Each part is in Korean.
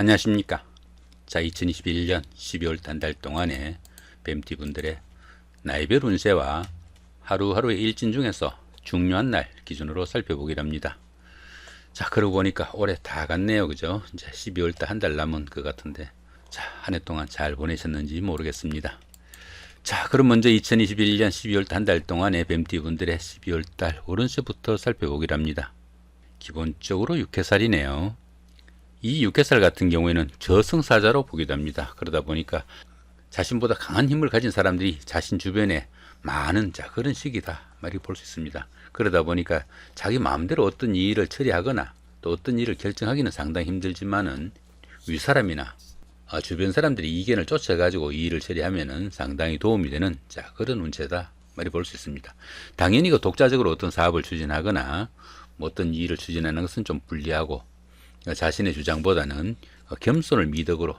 안녕하십니까. 자, 2021년 12월 한달 동안의 뱀띠 분들의 나이별 운세와 하루하루의 일진 중에서 중요한 날 기준으로 살펴보기로 합니다. 자, 그러고 보니까 올해 다 갔네요. 그죠? 이제 12월 달 한 달 남은 것 같은데. 자, 한 해 동안 잘 보내셨는지 모르겠습니다. 자, 그럼 먼저 2021년 12월 달한달 동안의 뱀띠 분들의 12월 달 오른세부터 살펴보기로 합니다. 기본적으로 육해살이네요. 이 육개살 같은 경우에는 저승사자로 보기도 합니다. 그러다 보니까 자신보다 강한 힘을 가진 사람들이 자신 주변에 많은 자 그런 시기다 말이 볼 수 있습니다. 그러다 보니까 자기 마음대로 어떤 일을 처리하거나 또 어떤 일을 결정하기는 상당히 힘들지만은 윗사람이나 아, 주변 사람들이 이견을 쫓아가지고 이 일을 처리하면은 상당히 도움이 되는 자 그런 운세다 말이 볼 수 있습니다. 당연히 그 독자적으로 어떤 사업을 추진하거나 뭐 어떤 일을 추진하는 것은 좀 불리하고 자신의 주장보다는 겸손을 미덕으로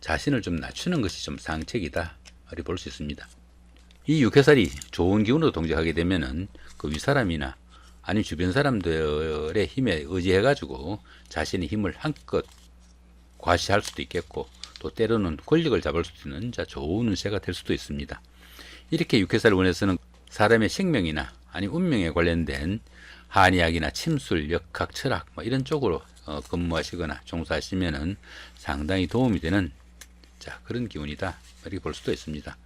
자신을 좀 낮추는 것이 좀 상책이다 말이 볼수 있습니다. 이 육해살이 좋은 기운으로 동작하게 되면은 그 윗사람이나 아니 주변 사람들의 힘에 의지해가지고 자신의 힘을 한껏 과시할 수도 있겠고 또 때로는 권력을 잡을 수 있는 자 좋은 운세가 될 수도 있습니다. 이렇게 육해살 원에서는 사람의 생명이나 아니 운명에 관련된 한의학이나 침술, 역학, 철학 뭐 이런 쪽으로 어, 근무하시거나 종사하시면은 상당히 도움이 되는 자 그런 기운이다 이렇게 볼 수도 있습니다.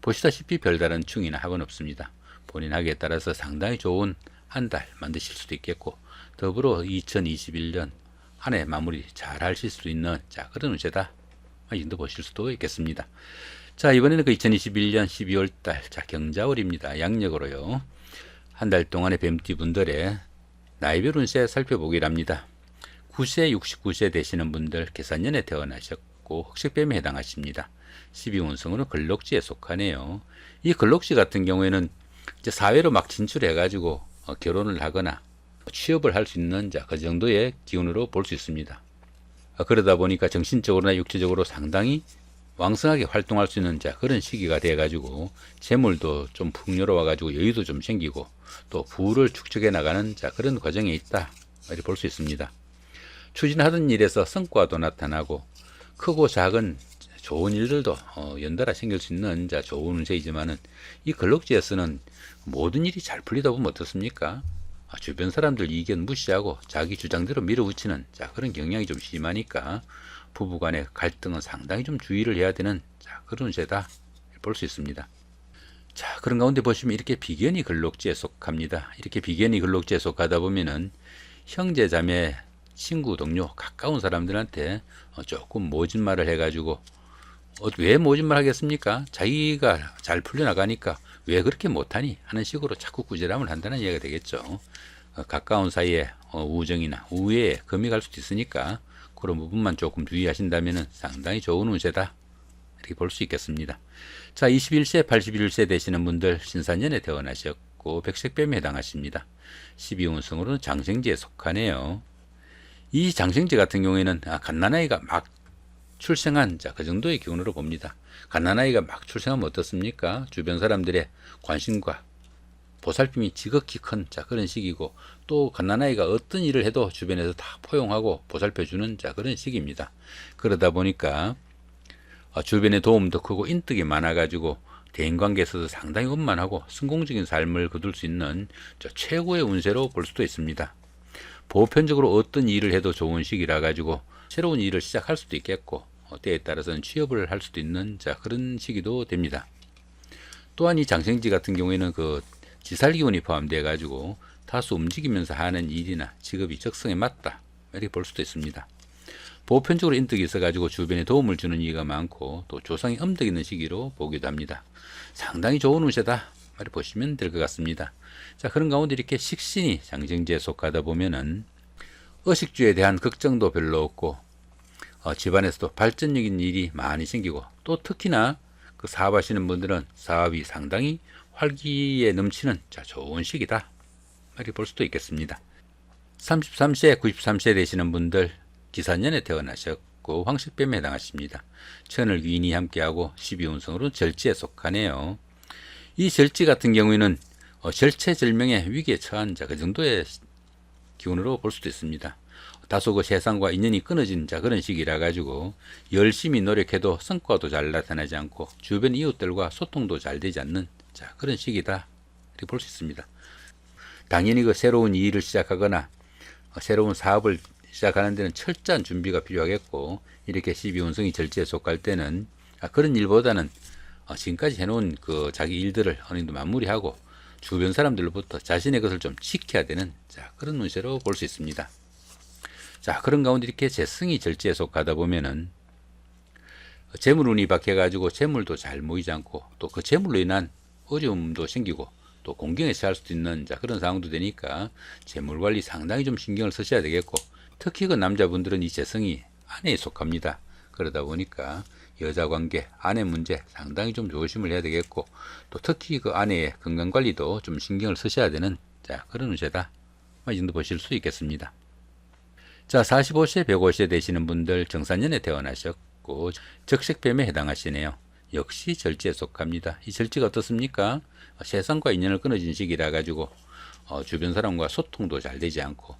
보시다시피 별다른 충이나 학은 없습니다. 본인 하기에 따라서 상당히 좋은 한 달 만드실 수도 있겠고 더불어 2021년 한 해 마무리 잘 하실 수 있는 자 그런 운세다 이 정도 보실 수도 있겠습니다. 자 이번에는 그 2021년 12월 달 자 경자월입니다. 양력으로요. 한 달 동안의 뱀띠 분들의 나이별 운세 살펴보기를 합니다. 9세, 69세 되시는 분들 계산년에 태어나셨고 흑색뱀에 해당하십니다. 12운성으로 근록지에 속하네요. 이 근록지 같은 경우에는 이제 사회로 막 진출해가지고 어, 결혼을 하거나 취업을 할 수 있는 자, 그 정도의 기운으로 볼 수 있습니다. 어, 그러다 보니까 정신적으로나 육체적으로 상당히 왕성하게 활동할 수 있는 자 그런 시기가 돼가지고 재물도 좀 풍요로워가지고 여유도 좀 생기고 또 부를 축적해 나가는 자 그런 과정에 있다 이렇게 볼 수 있습니다. 추진하던 일에서 성과도 나타나고 크고 작은 좋은 일들도 어, 연달아 생길 수 있는 자 좋은 운세이지만은 이 근록지에서는 모든 일이 잘 풀리다 보면 어떻습니까? 아, 주변 사람들 이견 무시하고 자기 주장대로 밀어붙이는 자 그런 경향이 좀 심하니까 부부간의 갈등은 상당히 좀 주의를 해야 되는 자 그런 운세다 볼 수 있습니다. 자 그런 가운데 보시면 이렇게 비견이 근록지에 속합니다. 이렇게 비견이 근록지에 속하다 보면은 형제 자매 친구, 동료, 가까운 사람들한테 어, 조금 모진말을 해가지고 어, 왜 모진말 하겠습니까? 자기가 잘 풀려나가니까 왜 그렇게 못하니? 하는 식으로 자꾸 꾸지람을 한다는 이야기가 되겠죠. 어, 가까운 사이에 우정이나 우애에 금이 갈 수도 있으니까 그런 부분만 조금 주의하신다면 상당히 좋은 운세다. 이렇게 볼 수 있겠습니다. 자, 21세, 81세 되시는 분들 신산년에 태어나셨고 백색뱀에 해당하십니다. 12운성으로는 장생지에 속하네요. 이 장생지 같은 경우에는 아, 갓난아이가 막 출생한 자 그 정도의 기운으로 봅니다. 갓난아이가 막 출생하면 어떻습니까? 주변 사람들의 관심과 보살핌이 지극히 큰 자 그런 시기고 또 갓난아이가 어떤 일을 해도 주변에서 다 포용하고 보살펴주는 자 그런 시기입니다. 그러다 보니까 어, 주변에 도움도 크고 인덕이 많아가지고 대인관계에서도 상당히 원만하고 성공적인 삶을 거둘 수 있는 최고의 운세로 볼 수도 있습니다. 보편적으로 어떤 일을 해도 좋은 시기라 가지고 새로운 일을 시작할 수도 있겠고 어, 때에 따라서는 취업을 할 수도 있는 자 그런 시기도 됩니다. 또한 이 장생지 같은 경우에는 그 지살기운이 포함되어 가지고 다소 움직이면서 하는 일이나 직업이 적성에 맞다 이렇게 볼 수도 있습니다. 보편적으로 인덕이 있어가지고 주변에 도움을 주는 이가 많고 또 조상이 엄덕 있는 시기로 보기도 합니다. 상당히 좋은 운세다 말이 보시면 될 것 같습니다. 자 그런 가운데 이렇게 식신이 장생지에 속하다 보면은 의식주에 대한 걱정도 별로 없고 어, 집안에서도 발전적인 일이 많이 생기고 또 특히나 그 사업하시는 분들은 사업이 상당히 활기에 넘치는 자 좋은 시기다 이렇게 볼 수도 있겠습니다. 33세, 93세 되시는 분들 기사년에 태어나셨고 황실뱀에 해당하십니다. 천을 위인이 함께하고 12운성으로 절지에 속하네요. 이 절지 같은 경우에는 어, 절체절명의 위기에 처한 자 그 정도의 기운으로 볼 수도 있습니다. 다소 그 세상과 인연이 끊어진 자 그런 시기라 가지고 열심히 노력해도 성과도 잘 나타나지 않고 주변 이웃들과 소통도 잘 되지 않는 자 그런 시기다 이렇게 볼 수 있습니다. 당연히 그 새로운 일을 시작하거나 어, 새로운 사업을 시작하는 데는 철저한 준비가 필요하겠고 이렇게 12운성이 절제에 속할 때는 아, 그런 일보다는 어, 지금까지 해놓은 그 자기 일들을 어느 정도 마무리하고 주변 사람들로부터 자신의 것을 좀 지켜야 되는 자 그런 운세로 볼 수 있습니다. 자 그런 가운데 이렇게 재성이 절제에 속하다 보면은 재물운이 박혀가지고 재물도 잘 모이지 않고 또 그 재물로 인한 어려움도 생기고 또 공경에 처할 수도 있는 자 그런 상황도 되니까 재물 관리 상당히 좀 신경을 쓰셔야 되겠고 특히 그 남자분들은 이 재성이 아내에 속합니다. 그러다 보니까 여자 관계, 아내 문제 상당히 좀 조심을 해야 되겠고 또 특히 그 아내의 건강 관리도 좀 신경을 쓰셔야 되는 자 그런 운세다. 뭐이 정도 보실 수 있겠습니다. 자 45세, 105세 되시는 분들 정산년에 태어나셨고 적색뱀에 해당하시네요. 역시 절지에 속합니다. 이 절지가 어떻습니까? 어, 세상과 인연을 끊어진 시기라 가지고 어, 주변 사람과 소통도 잘 되지 않고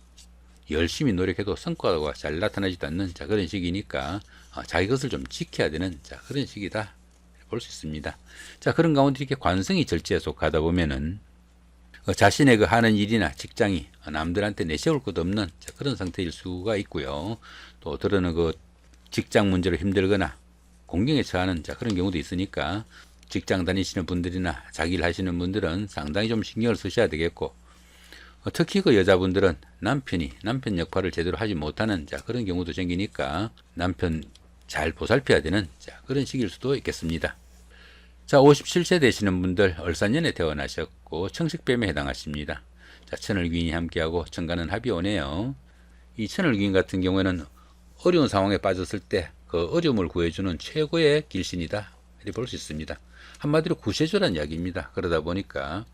열심히 노력해도 성과가 잘 나타나지도 않는 자 그런 시기니까 어, 자기 것을 좀 지켜야 되는 자 그런 시기다 볼 수 있습니다. 자 그런 가운데 이렇게 관성이 절지에 속하다 보면은 어, 자신의 그 하는 일이나 직장이 어, 남들한테 내세울 것 없는 자, 그런 상태일 수가 있고요. 또 들어는 그 직장 문제로 힘들거나 공경에 처하는 자 그런 경우도 있으니까 직장 다니시는 분들이나 자기 일 하시는 분들은 상당히 좀 신경을 쓰셔야 되겠고 어, 특히 그 여자분들은 남편이 남편 역할을 제대로 하지 못하는 자 그런 경우도 생기니까 남편 잘 보살펴야 되는 자 그런 시기일 수도 있겠습니다. 자 57세 되시는 분들 얼산년에 태어나셨고 청식뱀에 해당하십니다. 자 천을귀인이 함께하고 천간은 합이 오네요. 이 천을귀인 같은 경우에는 어려운 상황에 빠졌을 때 그 어려움을 구해주는 최고의 길신이다. 이렇게 볼 수 있습니다. 한마디로 구세주란 이야기입니다. 그러다 보니까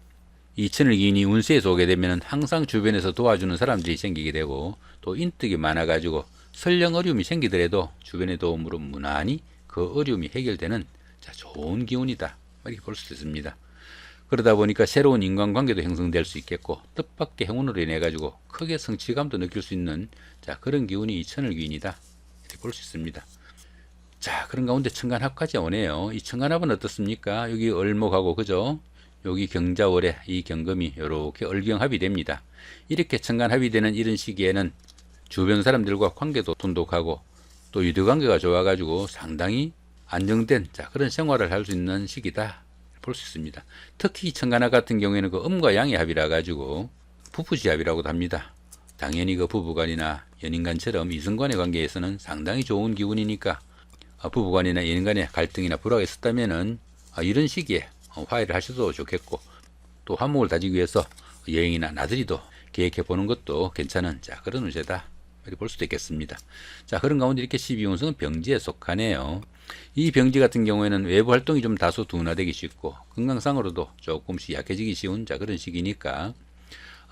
이 천을기인이 운세에 오게 되면 항상 주변에서 도와주는 사람들이 생기게 되고 또 인덕이 많아가지고 설령 어려움이 생기더라도 주변의 도움으로 무난히 그 어려움이 해결되는 자, 좋은 기운이다. 이렇게 볼 수 있습니다. 그러다 보니까 새로운 인간관계도 형성될 수 있겠고 뜻밖의 행운으로 인해 가지고 크게 성취감도 느낄 수 있는 자 그런 기운이 이 천을기인이다. 이렇게 볼 수 있습니다. 자, 그런 가운데 청간합까지 오네요. 이 청간합은 어떻습니까? 여기 을목하고 그죠? 여기 경자월에 이 경금이 이렇게 을경합이 됩니다. 이렇게 청간합이 되는 이런 시기에는 주변 사람들과 관계도 돈독하고 또 유대관계가 좋아가지고 상당히 안정된 자 그런 생활을 할 수 있는 시기다 볼 수 있습니다. 특히 청간합 같은 경우에는 그 음과 양의 합이라 가지고 부부지합이라고도 합니다. 당연히 그 부부간이나 연인간처럼 이성간의 관계에서는 상당히 좋은 기운이니까 어, 부부간이나 연인간의 갈등이나 불화가 있었다면은 어, 이런 시기에 어, 화해를 하셔도 좋겠고 또 화목을 다지기 위해서 여행이나 나들이도 계획해 보는 것도 괜찮은 자 그런 운세다 이렇게 볼 수도 있겠습니다. 자 그런 가운데 이렇게 12운성은 병지에 속하네요. 이 병지 같은 경우에는 외부 활동이 좀 다소 둔화되기 쉽고 건강상으로도 조금씩 약해지기 쉬운 자 그런 시기니까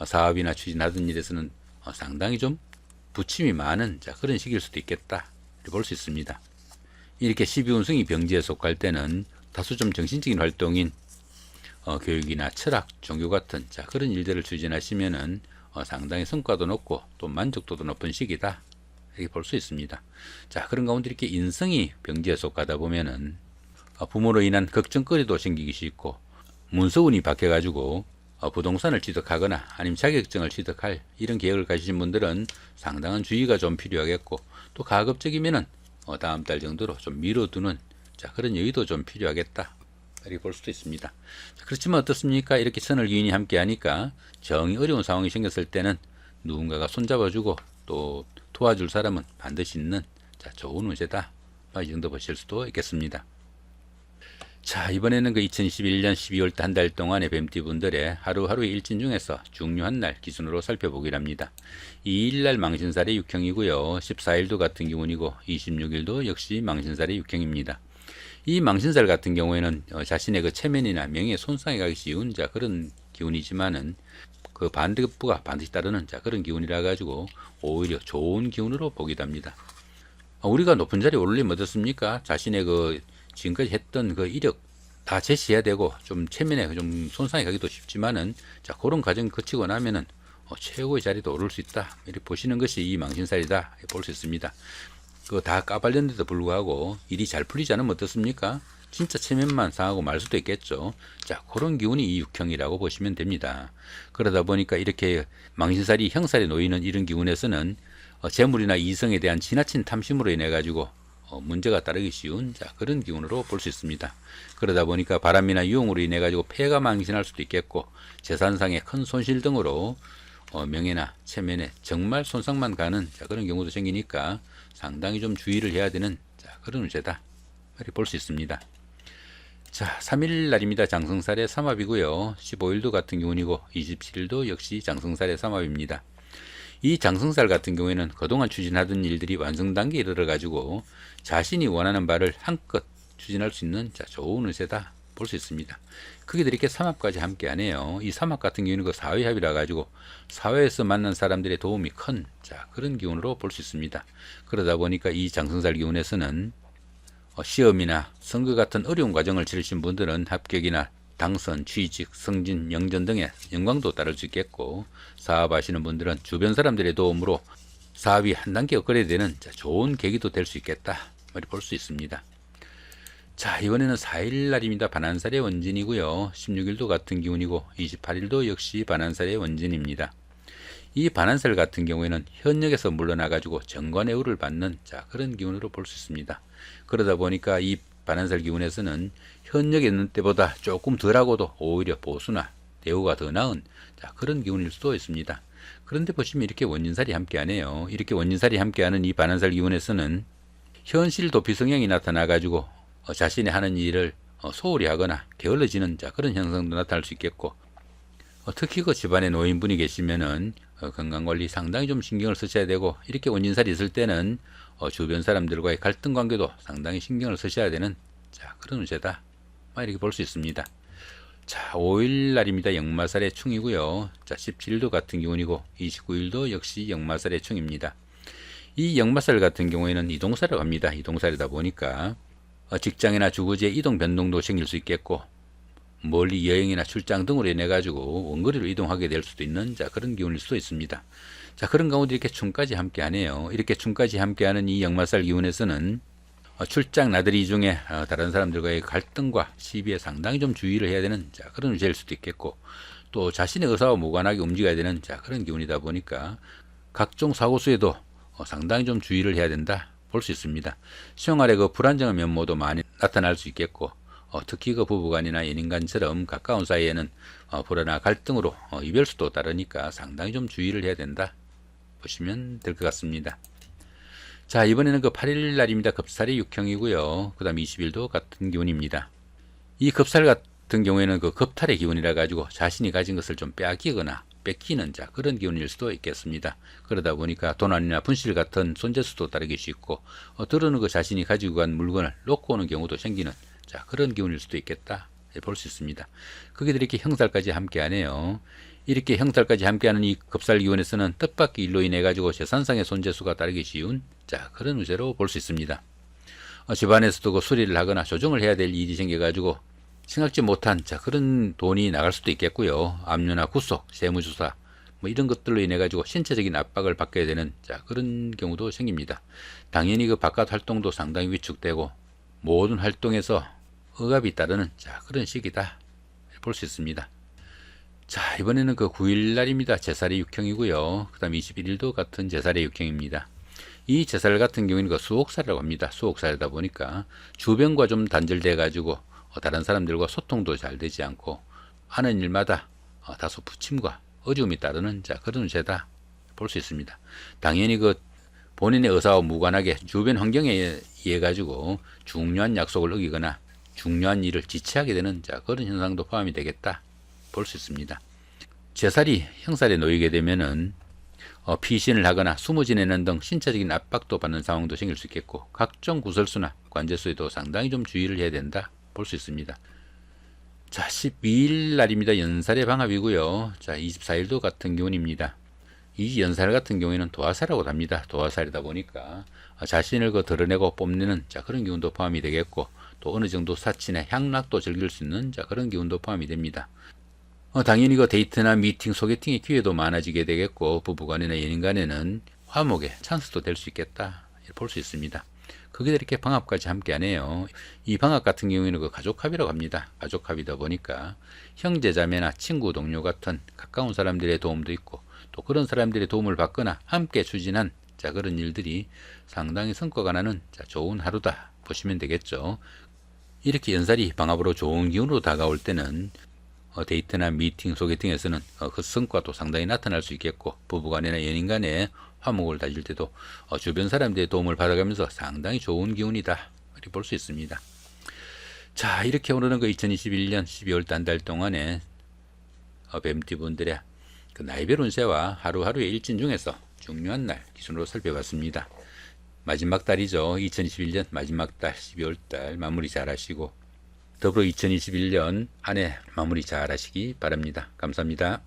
사업이나 추진하던 일에서는 상당히 좀 부침이 많은 자 그런 시기일 수도 있겠다 이렇게 볼 수 있습니다. 이렇게 12운성이 병지에 속할 때는 다소 좀 정신적인 활동인 어, 교육이나 철학, 종교 같은 자 그런 일들을 추진하시면은 어, 상당히 성과도 높고 또 만족도도 높은 시기다 이렇게 볼 수 있습니다. 자 그런 가운데 이렇게 인성이 병지에 속하다 보면은 어, 부모로 인한 걱정거리도 생기기 쉽고 문서운이 박혀가지고 어, 부동산을 취득하거나 아니면 자격증을 취득할 이런 계획을 가지신 분들은 상당한 주의가 좀 필요하겠고 또 가급적이면은 어, 다음 달 정도로 좀 미뤄두는 자, 그런 여유도 좀 필요하겠다. 이렇게 볼 수도 있습니다. 자, 그렇지만 어떻습니까? 이렇게 선을 기인이 함께 하니까 정이 어려운 상황이 생겼을 때는 누군가가 손잡아주고 또 도와줄 사람은 반드시 있는 자, 좋은 운세다. 이 정도 보실 수도 있겠습니다. 자, 이번에는 그 2021년 12월 한 달 동안의 뱀띠 분들의 하루하루의 일진 중에서 중요한 날 기준으로 살펴보기를 합니다. 2일날 망신살의 육형이고요. 14일도 같은 기운이고 26일도 역시 망신살의 육형입니다. 이 망신살 같은 경우에는 어, 자신의 그 체면이나 명예에 손상이 가기 쉬운 자 그런 기운이지만은 그 반대급부가 반드시 따르는 자 그런 기운이라 가지고 오히려 좋은 기운으로 보기도 합니다. 어, 우리가 높은 자리에 오르려면 어떻습니까? 자신의 그 지금까지 했던 그 이력 다 제시해야 되고 좀 체면에 좀 손상이 가기도 쉽지만은 자 그런 과정 거치고 나면은 어, 최고의 자리도 오를 수 있다. 이렇게 보시는 것이 이 망신살이다. 볼 수 있습니다. 그거 다 까발렸는데도 불구하고 일이 잘 풀리지 않으면 어떻습니까? 진짜 체면만 상하고 말 수도 있겠죠. 자, 그런 기운이 이 육형이라고 보시면 됩니다. 그러다 보니까 이렇게 망신살이 형살에 놓이는 이런 기운에서는 어, 재물이나 이성에 대한 지나친 탐심으로 인해 가지고 어, 문제가 따르기 쉬운 자, 그런 기운으로 볼 수 있습니다. 그러다 보니까 바람이나 유용으로 인해 가지고 폐가 망신할 수도 있겠고 재산상의 큰 손실 등으로 어, 명예나 체면에 정말 손상만 가는 자, 그런 경우도 생기니까 상당히 좀 주의를 해야 되는 자, 그런 운세다. 이렇게 볼 수 있습니다. 자, 3일 날입니다. 장성살의 삼합이고요. 15일도 같은 기운이고 27일도 역시 장성살의 삼합입니다. 이 장성살 같은 경우에는 그동안 추진하던 일들이 완성 단계에 이르러 가지고 자신이 원하는 바를 한껏 추진할 수 있는 자, 좋은 운세다 볼 수 있습니다. 크게 이렇게 삼합까지 함께 하네요. 이 삼합 같은 경우는 그 사회합이라 가지고 사회에서 만난 사람들의 도움이 큰 자, 그런 기운으로 볼 수 있습니다. 그러다 보니까 이 장성살 기운에서는 어, 시험이나 선거 같은 어려운 과정을 치르신 분들은 합격이나 당선, 취직, 승진, 영전 등의 영광도 따를 수 있겠고 사업하시는 분들은 주변 사람들의 도움으로 사업이 한 단계 업그레이드되는 자, 좋은 계기도 될 수 있겠다. 볼수 있습니다. 자 이번에는 4일 날입니다. 반환살의 원진이고요. 16일도 같은 기운이고 28일도 역시 반환살의 원진입니다. 이 반환살 같은 경우에는 현역에서 물러나 가지고 정관의 우를 받는 자 그런 기운으로 볼 수 있습니다. 그러다 보니까 이 반환살 기운에서는 현역에 있는 때보다 조금 덜하고도 오히려 보수나 대우가 더 나은 자 그런 기운일 수도 있습니다. 그런데 보시면 이렇게 원진살이 함께하네요. 이렇게 원진살이 함께하는 이 반환살 기운에서는 현실 도피 성향이 나타나 가지고 어, 자신이 하는 일을 어, 소홀히 하거나 게을러지는 자 그런 현상도 나타날 수 있겠고 어, 특히 그 집안에 노인분이 계시면은 어, 건강관리 상당히 좀 신경을 쓰셔야 되고 이렇게 원진살이 있을 때는 어, 주변 사람들과의 갈등 관계도 상당히 신경을 쓰셔야 되는 자 그런 운세다 이렇게 볼 수 있습니다. 자 5일 날입니다. 역마살의 충이고요. 자 17일도 같은 기운이고 29일도 역시 역마살의 충입니다. 이 역마살 같은 경우에는 이동살을 갑니다. 이동살이다 보니까 어, 직장이나 주거지의 이동 변동도 생길 수 있겠고 멀리 여행이나 출장 등으로 인해 가지고 원거리로 이동하게 될 수도 있는 자 그런 기운일 수도 있습니다. 자 그런 가운데 이렇게 춤까지 함께 하네요. 이렇게 춤까지 함께 하는 이 역마살 기운에서는 어, 출장 나들이 중에 어, 다른 사람들과의 갈등과 시비에 상당히 좀 주의를 해야 되는 자 그런 위제일 수도 있겠고 또 자신의 의사와 무관하게 움직여야 되는 자 그런 기운이다 보니까 각종 사고수에도 어, 상당히 좀 주의를 해야 된다 볼 수 있습니다. 생활의 그 불안정한 면모도 많이 나타날 수 있겠고 어, 특히 그 부부간이나 연인간처럼 가까운 사이에는 어, 불안나 갈등으로 어, 이별수도 따르니까 상당히 좀 주의를 해야 된다 보시면 될 것 같습니다. 자 이번에는 그 8일 날입니다. 급살이 육형이고요. 그 다음 20일도 같은 기운입니다. 이 급살 같은 경우에는 그 급탈의 기운이라 가지고 자신이 가진 것을 좀 빼앗기거나 뺏기는 자 그런 기운일 수도 있겠습니다. 그러다 보니까 도난이나 분실 같은 손재수도 따르기 쉽고 어, 들어오는 그 자신이 가지고 간 물건을 놓고 오는 경우도 생기는 자 그런 기운일 수도 있겠다 볼 수 있습니다. 그게 이렇게 형살까지 함께하네요. 이렇게 형살까지 함께하는 이 급살 기운에서는 뜻밖의 일로 인해 가지고 재산상의 손재수가 따르기 쉬운 자 그런 우세로 볼 수 있습니다. 어, 집안에서도 그 수리를 하거나 조정을 해야 될 일이 생겨 가지고 생각지 못한 자 그런 돈이 나갈 수도 있겠고요. 압류나 구속, 세무조사 뭐 이런 것들로 인해 가지고 신체적인 압박을 받게 되는 자 그런 경우도 생깁니다. 당연히 그 바깥 활동도 상당히 위축되고 모든 활동에서 억압이 따르는 자 그런 시기다 볼 수 있습니다. 자 이번에는 그 9일 날입니다. 제살의 육형이고요. 그 다음 21일도 같은 제살의 육형입니다. 이 제살 같은 경우는 그 수옥살이라고 합니다. 수옥살이다 보니까 주변과 좀 단절돼 가지고 어, 다른 사람들과 소통도 잘 되지 않고 하는 일마다 어, 다소 부침과 어려움이 따르는 자 그런 죄다 볼 수 있습니다. 당연히 그 본인의 의사와 무관하게 주변 환경에 의해 가지고 중요한 약속을 어기거나 중요한 일을 지체하게 되는 자 그런 현상도 포함이 되겠다 볼 수 있습니다. 제살이 형살에 놓이게 되면은 어, 피신을 하거나 숨어 지내는 등 신체적인 압박도 받는 상황도 생길 수 있겠고 각종 구설수나 관제수에도 상당히 좀 주의를 해야 된다 볼 수 있습니다. 자, 12일 날입니다. 연살의 방합이고요. 자, 24일도 같은 기운입니다. 이 연살 같은 경우에는 도화살이라고 합니다. 도화살이다 보니까 자신을 그 드러내고 뽐내는 자 그런 기운도 포함이 되겠고 또 어느 정도 사치나 향락도 즐길 수 있는 자 그런 기운도 포함이 됩니다. 어, 당연히 그 데이트나 미팅, 소개팅의 기회도 많아지게 되겠고 부부간이나 연인간에는 화목의 찬스도 될 수 있겠다 볼 수 있습니다. 그게 이렇게 방합까지 함께 하네요. 이 방합 같은 경우에는 그 가족합이라고 합니다. 가족합이다 보니까 형제 자매나 친구 동료 같은 가까운 사람들의 도움도 있고 또 그런 사람들의 도움을 받거나 함께 추진한 자 그런 일들이 상당히 성과가 나는 자 좋은 하루다 보시면 되겠죠. 이렇게 연살이 방합으로 좋은 기운으로 다가올 때는 어, 데이트나 미팅, 소개팅에서는 어, 그 성과도 상당히 나타날 수 있겠고 부부간이나 연인간에 화목을 다질 때도 어, 주변 사람들의 도움을 받아가면서 상당히 좋은 기운이다 이렇게 볼 수 있습니다. 자 이렇게 오늘은 그 2021년 12월 단 달 동안에 어, 뱀띠 분들의 그 나이별 운세와 하루하루의 일진 중에서 중요한 날 기준으로 살펴봤습니다. 마지막 달이죠. 2021년 마지막 달 12월 달 마무리 잘 하시고 더불어 2021년 한 해 마무리 잘 하시기 바랍니다. 감사합니다.